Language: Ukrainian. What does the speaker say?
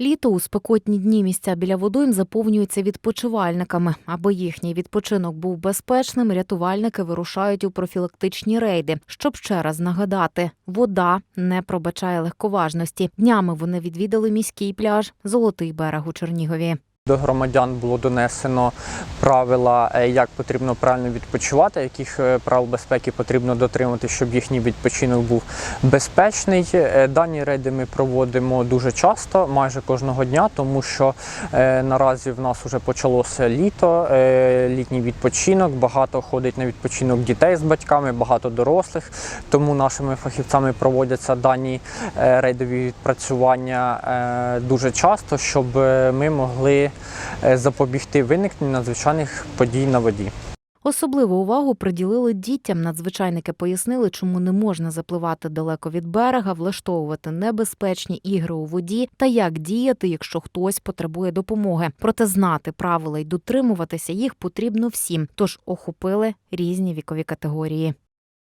Літо у спекотні дні місця біля водойм заповнюються відпочивальниками. Аби їхній відпочинок був безпечним, рятувальники вирушають у профілактичні рейди, щоб ще раз нагадати: вода не пробачає легковажності. Днями вони відвідали міський пляж Золотий берег у Чернігові. До громадян було донесено правила, е, як потрібно правильно відпочивати, яких е, правил безпеки потрібно дотримати, щоб їхній відпочинок був безпечний. Е, Дані рейди ми проводимо дуже часто, майже кожного дня, тому що наразі в нас вже почалося літо, літній відпочинок. Багато ходить на відпочинок дітей з батьками, багато дорослих. Тому нашими фахівцями проводяться дані рейдові відпрацювання дуже часто, щоб ми могли запобігти виникненню надзвичайних подій на воді. Особливу увагу приділили дітям. Надзвичайники пояснили, чому не можна запливати далеко від берега, влаштовувати небезпечні ігри у воді та як діяти, якщо хтось потребує допомоги. Проте знати правила й дотримуватися їх потрібно всім, тож охопили різні вікові категорії.